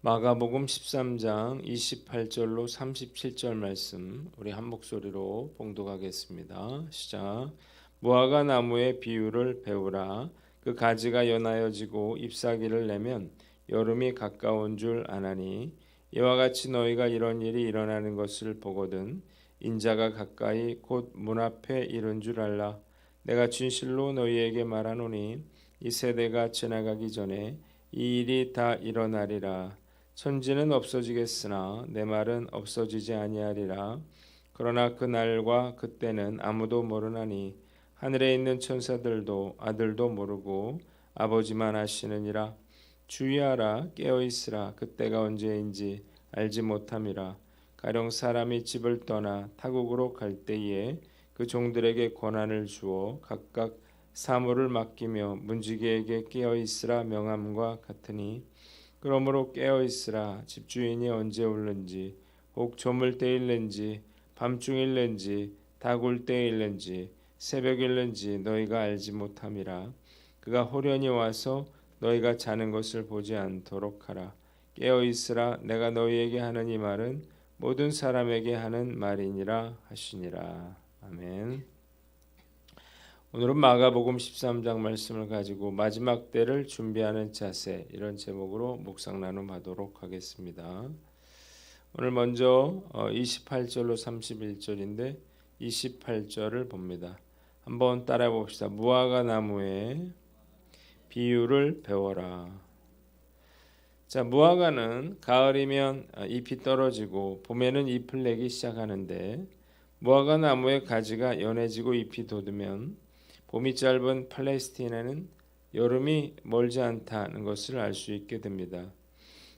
마가복음 13장 28절로 37절 말씀 우리 한 목소리로 봉독하겠습니다. 시작. 무화과 나무의 비유를 배우라. 그 가지가 연하여지고 잎사귀를 내면 여름이 가까운 줄 아나니 이와 같이 너희가 이런 일이 일어나는 것을 보거든 인자가 가까이 곧 문 앞에 이른 줄 알라. 내가 진실로 너희에게 말하노니 이 세대가 지나가기 전에 이 일이 다 일어나리라. 천지는 없어지겠으나 내 말은 없어지지 아니하리라. 그러나 그 날과 그때는 아무도 모르나니 하늘에 있는 천사들도 아들도 모르고 아버지만 아시느니라. 주의하라 깨어 있으라 그때가 언제인지 알지 못함이라. 가령 사람이 집을 떠나 타국으로 갈 때에 그 종들에게 권한을 주어 각각 사물을 맡기며 문지기에게 깨어 있으라 명함과 같으니 그러므로 깨어 있으라. 집주인이 언제 올는지 혹 저물 때일는지 밤중일는지 다굴 때일는지 새벽일는지 너희가 알지 못함이라. 그가 호련히 와서 너희가 자는 것을 보지 않도록 하라. 깨어 있으라. 내가 너희에게 하는 이 말은 모든 사람에게 하는 말이니라 하시니라. 아멘. 오늘은 마가복음 13장 말씀을 가지고 마지막 때를 준비하는 자세 이런 제목으로 묵상 나눔하도록 하겠습니다. 오늘 먼저 28절로 31절인데 28절을 봅니다. 한번 따라해 봅시다. 무화과 나무의 비유를 배워라. 자, 무화과는 가을이면 잎이 떨어지고 봄에는 잎을 내기 시작하는데 무화과 나무의 가지가 연해지고 잎이 돋으면 봄이 짧은 팔레스티나는 여름이 멀지 않다는 것을 알 수 있게 됩니다.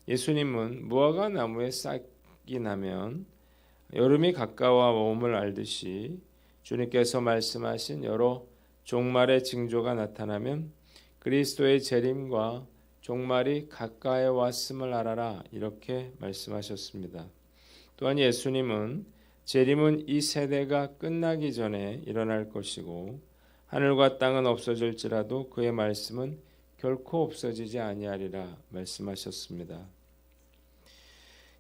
예수님은 무화과 나무에 싹이 나면 여름이 가까워 옴을 알듯이 주님께서 말씀하신 여러 종말의 징조가 나타나면 그리스도의 재림과 종말이 가까이 왔음을 알아라 이렇게 말씀하셨습니다. 또한 예수님은 재림은 이 세대가 끝나기 전에 일어날 것이고 하늘과 땅은 없어질지라도 그의 말씀은 결코 없어지지 아니하리라 말씀하셨습니다.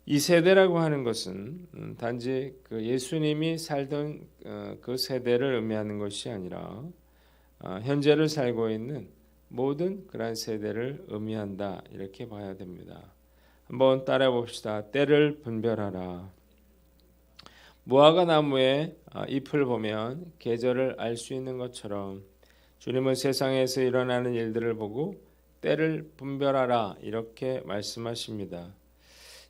이 세대라고 하는 것은 음, 단지 그 예수님이 살던 어, 그 세대를 의미하는 것이 아니라 어, 현재를 살고 있는 모든 그러한 세대를 의미한다 이렇게 봐야 됩니다. 한번 따라 봅시다. 때를 분별하라. 무화과 나무의 아, 잎을 보면 계절을 알 수 있는 것처럼 주님은 세상에서 일어나는 일들을 보고 때를 분별하라 이렇게 말씀하십니다.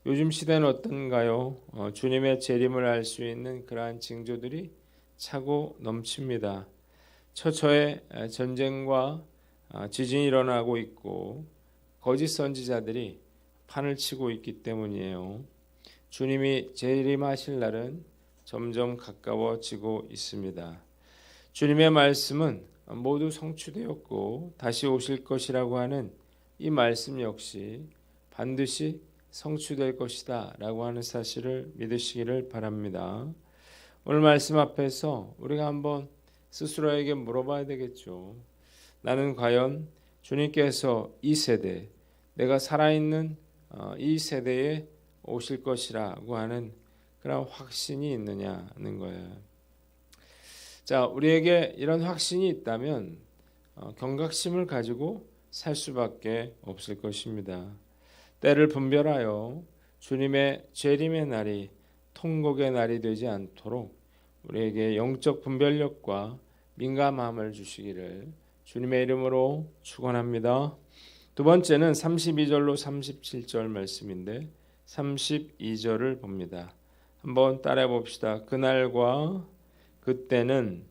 요즘 시대는 어떤가요? 어, 주님의 재림을 알 수 있는 그러한 징조들이 차고 넘칩니다. 처처에 전쟁과 아, 지진이 일어나고 있고 거짓 선지자들이 판을 치고 있기 때문이에요. 주님이 재림하실 날은 점점 가까워지고 있습니다. 주님의 말씀은 모두 성취되었고 다시 오실 것이라고 하는 이 말씀 역시 반드시 성취될 것이다 라고 하는 사실을 믿으시기를 바랍니다. 오늘 말씀 앞에서 우리가 한번 스스로에게 물어봐야 되겠죠. 나는 과연 주님께서 이 세대, 내가 살아있는 어, 이 세대에 오실 것이라고 하는 그런 확신이 있느냐는 거예요. 자, 우리에게 이런 확신이 있다면 어, 경각심을 가지고 살 수밖에 없을 것입니다. 때를 분별하여 주님의 재림의 날이 통곡의 날이 되지 않도록 우리에게 영적 분별력과 민감함을 주시기를 주님의 이름으로 축원합니다. 두 번째는 32절로 37절 말씀인데 32절을 봅니다. 한번 따라해 봅시다. 그날과 그때는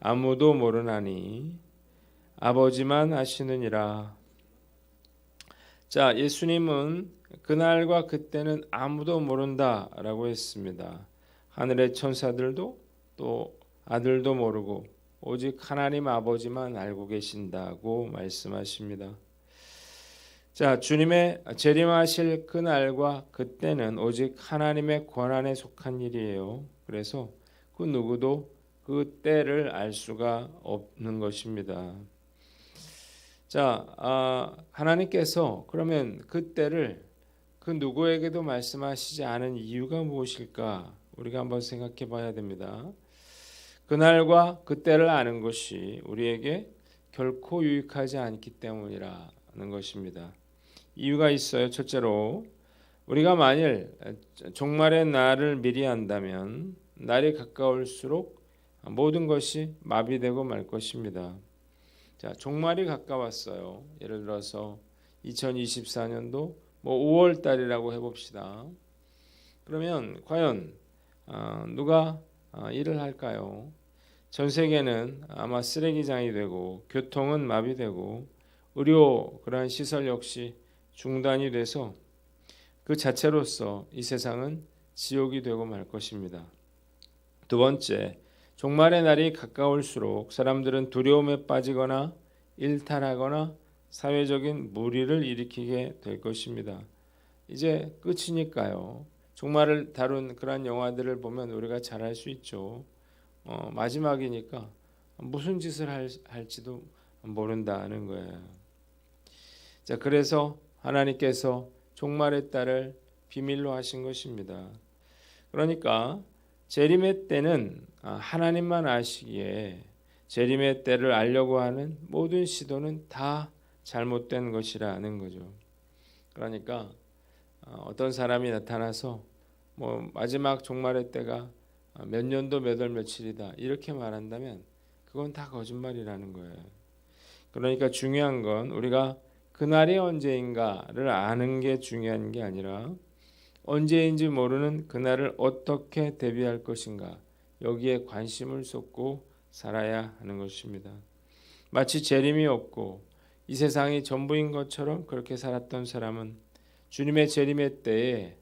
아무도 모르나니 아버지만 아시느니라. 자, 예수님은 그날과 그때는 아무도 모른다라고 했습니다. 하늘의 천사들도 또 아들도 모르고 오직 하나님 아버지만 알고 계신다고 말씀하십니다. 자, 주님의 재림하실 그날과 그때는 오직 하나님의 권한에 속한 일이에요. 그래서 그 누구도 그 때를 알 수가 없는 것입니다. 자, 아, 하나님께서 그러면 그 때를 그 누구에게도 말씀하시지 않은 이유가 무엇일까? 우리가 한번 생각해 봐야 됩니다. 그날과 그때를 아는 것이 우리에게 결코 유익하지 않기 때문이라는 것입니다. 이유가 있어요. 첫째로 우리가 만일 종말의 날을 미리 한다면 날이 가까울수록 모든 것이 마비되고 말 것입니다. 자, 종말이 가까웠어요. 예를 들어서 2024년도 뭐 5월 달이라고 해봅시다. 그러면 과연 어, 누가 어, 일을 할까요? 전 세계는 아마 쓰레기장이 되고 교통은 마비되고 의료 그러한 시설 역시 중단이 돼서 그 자체로서 이 세상은 지옥이 되고 말 것입니다. 두 번째, 종말의 날이 가까울수록 사람들은 두려움에 빠지거나 일탈하거나 사회적인 무리를 일으키게 될 것입니다. 이제 끝이니까요. 종말을 다룬 그러한 영화들을 보면 우리가 잘 알 수 있죠. 어, 마지막이니까 무슨 짓을 할, 할지도 모른다는 거예요. 자, 그래서 하나님께서 종말의 딸을 비밀로 하신 것입니다. 그러니까 재림의 때는 아, 하나님만 아시기에 재림의 때를 알려고 하는 모든 시도는 다 잘못된 것이라는 거죠. 그러니까 어, 어떤 사람이 나타나서 뭐 마지막 종말의 때가 몇 년도 몇 월 며칠이다 이렇게 말한다면 그건 다 거짓말이라는 거예요. 그러니까 중요한 건 우리가 그날이 언제인가를 아는 게 중요한 게 아니라 언제인지 모르는 그날을 어떻게 대비할 것인가 여기에 관심을 쏟고 살아야 하는 것입니다. 마치 재림이 없고 이 세상이 전부인 것처럼 그렇게 살았던 사람은 주님의 재림의 때에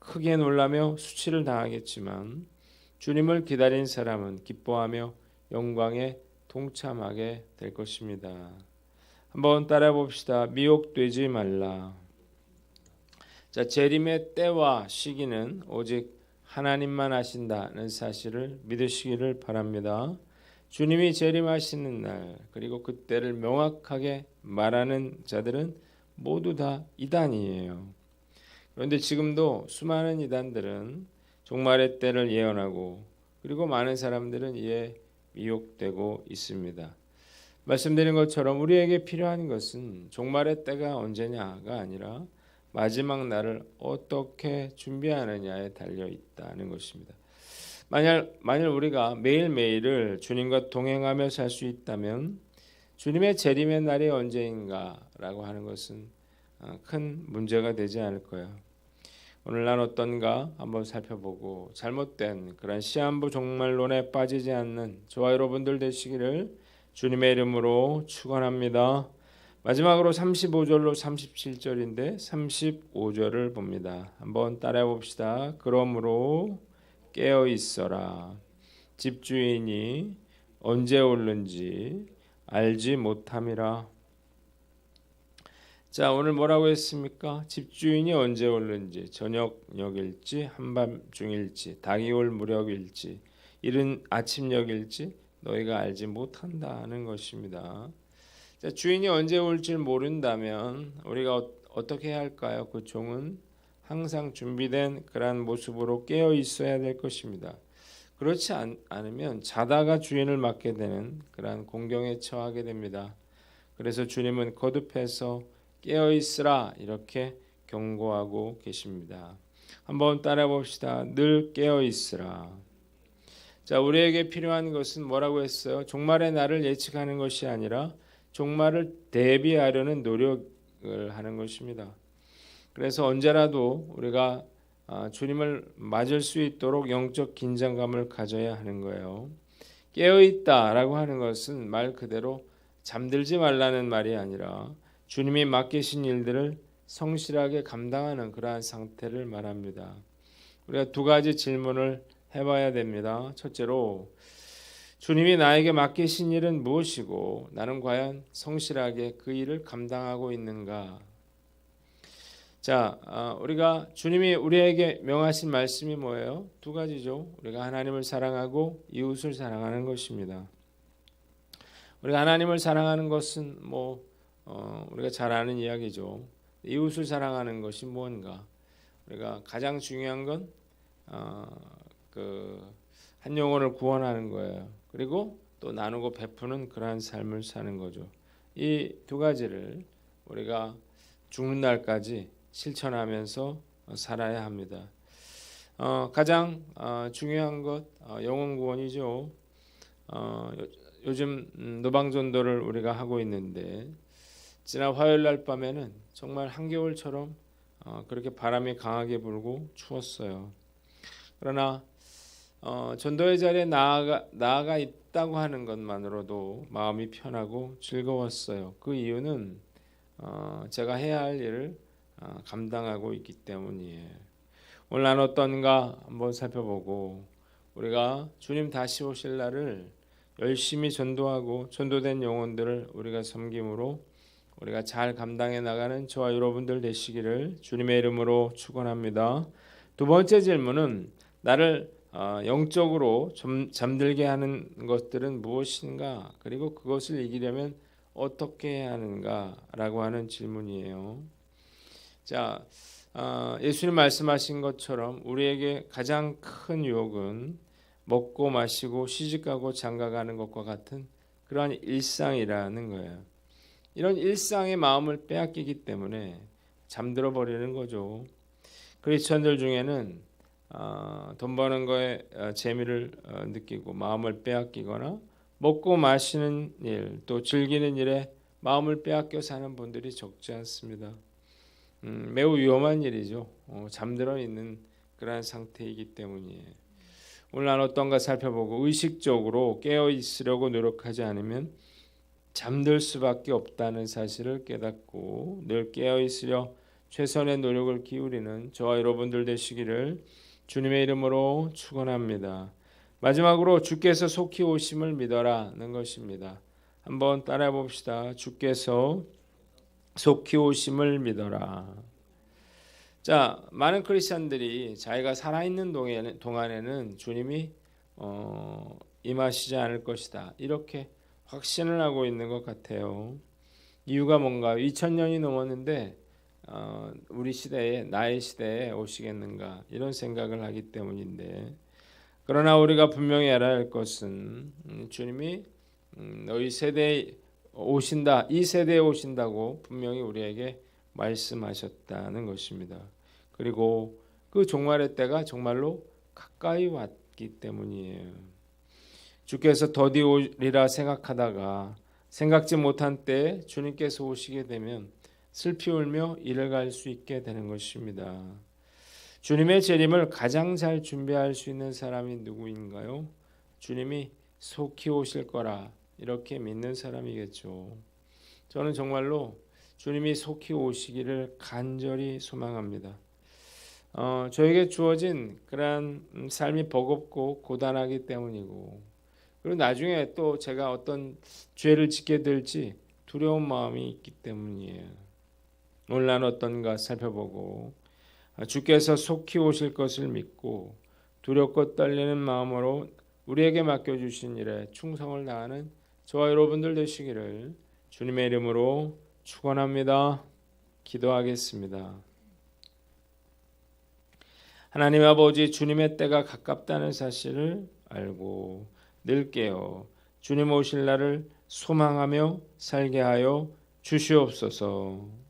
크게 놀라며 수치를 당하겠지만 주님을 기다린 사람은 기뻐하며 영광에 동참하게 될 것입니다. 한번 따라 봅시다. 미혹되지 말라. 자, 재림의 때와 시기는 오직 하나님만 아신다는 사실을 믿으시기를 바랍니다. 주님이 재림하시는 날 그리고 그때를 명확하게 말하는 자들은 모두 다 이단이에요. 그런데 지금도 수많은 이단들은 종말의 때를 예언하고 그리고 많은 사람들은 이에 미혹되고 있습니다. 말씀드린 것처럼 우리에게 필요한 것은 종말의 때가 언제냐가 아니라 마지막 날을 어떻게 준비하느냐에 달려 있다는 것입니다. 만약 만일 우리가 매일매일을 주님과 동행하며 살 수 있다면 주님의 재림의 날이 언제인가라고 하는 것은 아, 큰 문제가 되지 않을 거예요. 오늘 난 어떤가 한번 살펴보고 잘못된 그런 시한부 종말론에 빠지지 않는 저와 여러분들 되시기를 주님의 이름으로 축원합니다. 마지막으로 35절로 37절인데 35절을 봅니다. 한번 따라해 봅시다. 그러므로 깨어 있어라. 집주인이 언제 올는지 알지 못함이라. 자, 오늘 뭐라고 했습니까? 집주인이 언제 올는지, 저녁역일지, 한밤중일지, 닭이 올 무렵일지, 이른 아침역일지 너희가 알지 못한다는 것입니다. 자, 주인이 언제 올지 모른다면 우리가 어, 떻게 해야 할까요? 그 종은 항상 준비된 그러한 모습으로 깨어 있어야 될 것입니다. 그렇지 않, 으면 자다가 주인을 맡게 되는 그러한 공경에 처하게 됩니다. 그래서 주님은 거듭해서 깨어 있으라 이렇게 경고하고 계십니다. 한번 따라 봅시다. 늘 깨어 있으라. 자, 우리에게 필요한 것은 뭐라고 했어요? 종말의 날을 예측하는 것이 아니라 종말을 대비하려는 노력을 하는 것입니다. 그래서 언제라도 우리가 아, 주님을 맞을 수 있도록 영적 긴장감을 가져야 하는 거예요. 깨어 있다라고 하는 것은 말 그대로 잠들지 말라는 말이 아니라 주님이 맡기신 일들을 성실하게 감당하는 그러한 상태를 말합니다. 우리가 두 가지 질문을 해봐야 됩니다. 첫째로 주님이 나에게 맡기신 일은 무엇이고 나는 과연 성실하게 그 일을 감당하고 있는가? 자, 아, 우리가 주님이 우리에게 명하신 말씀이 뭐예요? 두 가지죠. 우리가 하나님을 사랑하고 이웃을 사랑하는 것입니다. 우리가 하나님을 사랑하는 것은 뭐 어, 우리가 잘 아는 이야기죠. 이웃을 사랑하는 것이 무언가? 우리가 가장 중요한 건 어, 그 한 영혼을 구원하는 거예요. 그리고 또 나누고 베푸는 그러한 삶을 사는 거죠. 이 두 가지를 우리가 죽는 날까지 실천하면서 살아야 합니다. 어, 가장 어, 중요한 것 어, 영혼 구원이죠. 어, 요, 요즘 음, 노방전도를 우리가 하고 있는데 지난 화요일 날 밤에는 정말 한겨울처럼 어, 그렇게 바람이 강하게 불고 추웠어요. 그러나 어, 전도의 자리에 나아가 나아가 있다고 하는 것만으로도 마음이 편하고 즐거웠어요. 그 이유는 어, 제가 해야 할 일을 어, 감당하고 있기 때문이에요. 오늘 나눴던가 한번 살펴보고 우리가 주님 다시 오실 날을 열심히 전도하고 전도된 영혼들을 우리가 섬김으로 우리가 잘 감당해 나가는 저와 여러분들 되시기를 주님의 이름으로 축원합니다. 두 번째 질문은 나를 어, 영적으로 잠들게 하는 것들은 무엇인가? 그리고 그것을 이기려면 어떻게 해야 하는가라고 하는 질문이에요. 자, 어, 예수님 말씀하신 것처럼 우리에게 가장 큰 유혹은 먹고 마시고 시집가고 장가가는 것과 같은 그러한 일상이라는 거예요. 이런 일상의 마음을 빼앗기기 때문에 잠들어 버리는 거죠. 크리스천들 중에는 어, 돈 버는 거에 어, 재미를 어, 느끼고 마음을 빼앗기거나 먹고 마시는 일, 또 즐기는 일에 마음을 빼앗겨 사는 분들이 적지 않습니다. 음, 매우 위험한 일이죠. 어, 잠들어 있는 그러한 상태이기 때문이에요. 오늘 나눴던가 살펴보고 의식적으로 깨어 있으려고 노력하지 않으면 잠들 수밖에 없다는 사실을 깨닫고 늘 깨어 있으려 최선의 노력을 기울이는 저와 여러분들 되시기를 주님의 이름으로 축원합니다. 마지막으로 주께서 속히 오심을 믿어라는 것입니다. 한번 따라해 봅시다. 주께서 속히 오심을 믿어라. 자, 많은 크리스천들이 자기가 살아있는 동안에는 주님이 어, 임하시지 않을 것이다. 이렇게 확신을 하고 있는 것 같아요. 이유가 뭔가 2000년이 넘었는데 어, 우리 시대에 나의 시대에 오시겠는가 이런 생각을 하기 때문인데 그러나 우리가 분명히 알아야 할 것은 음, 주님이 음, 너희 세대에 오신다 이 세대에 오신다고 분명히 우리에게 말씀하셨다는 것입니다. 그리고 그 종말의 때가 정말로 가까이 왔기 때문이에요. 주께서 더디 오리라 생각하다가 생각지 못한 때에 주님께서 오시게 되면 슬피 울며 이를 갈수 있게 되는 것입니다. 주님의 재림을 가장 잘 준비할 수 있는 사람이 누구인가요? 주님이 속히 오실 거라 이렇게 믿는 사람이겠죠. 저는 정말로 주님이 속히 오시기를 간절히 소망합니다. 어, 저에게 주어진 그러한 삶이 버겁고 고단하기 때문이고 그리고 나중에 또 제가 어떤 죄를 짓게 될지 두려운 마음이 있기 때문이에요. 오늘 난 어떤가 살펴보고 주께서 속히 오실 것을 믿고 두렵고 떨리는 마음으로 우리에게 맡겨주신 일에 충성을 다하는 저와 여러분들 되시기를 주님의 이름으로 축원합니다. 기도하겠습니다. 하나님 아버지 주님의 때가 가깝다는 사실을 알고 늘 깨어 주님 오실 날을 소망하며 살게 하여 주시옵소서.